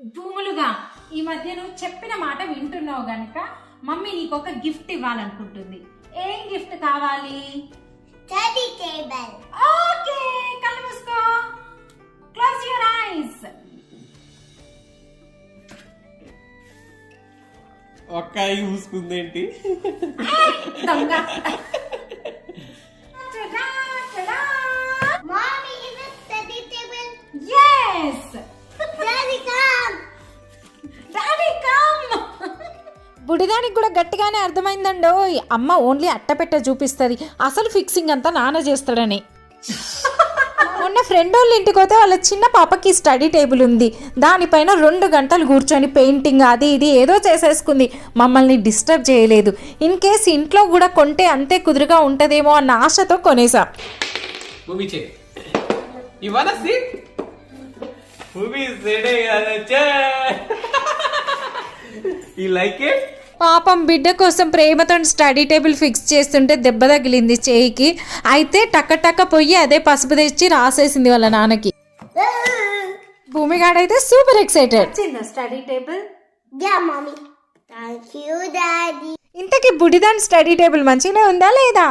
భూములుగా ఈ మధ్య నువ్వు చెప్పిన మాట వింటున్నావు గనుక మమ్మీ నీకు ఒక గిఫ్ట్ ఇవ్వాలనుకుంటుంది. ఏం గిఫ్ట్ కావాలి? స్టడీ టేబుల్ ఓకే కళ్ళు మూసుకో. క్లోజ్ యువర్ ఐస్ ఒక్క ఐ మూసుకుందేంటి? దొంగ. బుడిదానికి కూడా గట్టిగానే అర్థమైందండో అమ్మ ఓన్లీ అట్టపెట్ట చూపిస్తుంది అసలు ఫిక్సింగ్ అంతా నాన్న చేస్తాడని. మొన్న ఫ్రెండ్ వాళ్ళ ఇంటికి పోతే వాళ్ళ చిన్న పాపకి స్టడీ టేబుల్ ఉంది దానిపైన రెండు గంటలు కూర్చొని పెయింటింగ్ అది ఇది ఏదో చేసేసుకుంది మమ్మల్ని డిస్టర్బ్ చేయలేదు ఇన్ కేస్ ఇంట్లో కూడా కొంటే అంతే కుదురుగా ఉంటుందేమో అన్న ఆశతో కొనేసా. ఈ లైక్ ఇట్ పాపం బిడ్డ కోసం ప్రేమతో స్టడీ టేబుల్ ఫిక్స్ చేస్తుంటే దెబ్బ తగిలింది చేయికి. అయితే టక్క టక్క పొయ్యి అదే పసుపు తెచ్చి రాసేసింది వాళ్ళ నాన్నకి. భూమిగాడైతే సూపర్ ఎక్సైటెడ్. చిన్న స్టడీ టేబుల్. ఇంతకీ బుడిదాన్ స్టడీ టేబుల్ మంచిగానే ఉందా లేదా?